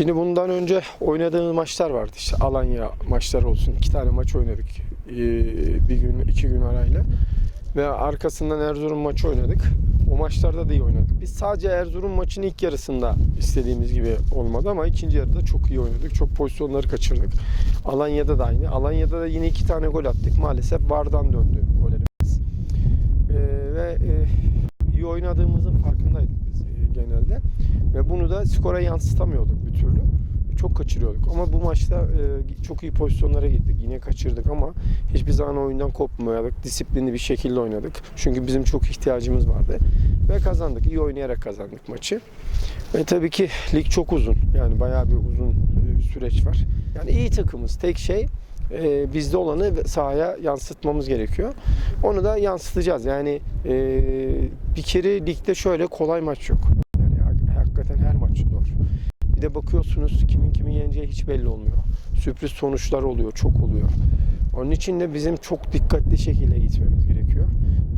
Şimdi bundan önce oynadığımız maçlar vardı. İşte Alanya maçları olsun. iki tane maç oynadık. Ee, Bir gün, iki gün arayla. Ve arkasından Erzurum maçı oynadık. O maçlarda da iyi oynadık. Biz sadece Erzurum maçının ilk yarısında istediğimiz gibi olmadı ama ikinci yarıda çok iyi oynadık. Çok pozisyonları kaçırdık. Alanya'da da aynı. Alanya'da da yine iki tane gol attık. Maalesef VAR'dan döndü gollerimiz. Ee, ve e, iyi oynadığımızın farkındaydık biz e, genelde. Ve bunu da skora yansıtamıyorduk bir türlü. Çok kaçırıyorduk. Ama bu maçta e, çok iyi pozisyonlara gittik. Yine kaçırdık ama hiçbir zaman oyundan kopmayarak disiplinli bir şekilde oynadık. Çünkü bizim çok ihtiyacımız vardı. Ve kazandık. İyi oynayarak kazandık maçı. Ve tabii ki lig çok uzun. Yani bayağı bir uzun e, bir süreç var. Yani iyi takımız. Tek şey e, bizde olanı sahaya yansıtmamız gerekiyor. Onu da yansıtacağız. Yani e, bir kere ligde şöyle kolay maç yok. Hakikaten her maç zor. Bir de bakıyorsunuz kimin kimi yeneceği hiç belli olmuyor. Sürpriz sonuçlar oluyor, çok oluyor. Onun için de bizim çok dikkatli şekilde gitmemiz gerekiyor.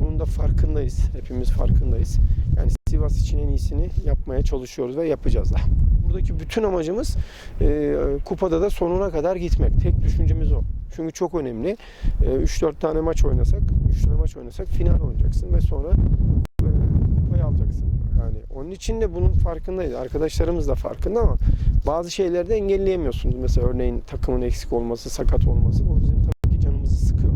Bunun da farkındayız. Hepimiz farkındayız. Yani Sivas için en iyisini yapmaya çalışıyoruz ve yapacağız da. Buradaki bütün amacımız e, kupada da sonuna kadar gitmek. Tek düşüncemiz o. Çünkü çok önemli. E, 3-4 tane maç oynasak, 3 tane maç oynasak final oynayacaksın ve sonra e, alacaksın. Yani onun için de bunun farkındayız. Arkadaşlarımız da farkında ama bazı şeylerde engelleyemiyorsunuz. Mesela örneğin takımın eksik olması, sakat olması. O bizim tabii ki canımızı sıkıyor.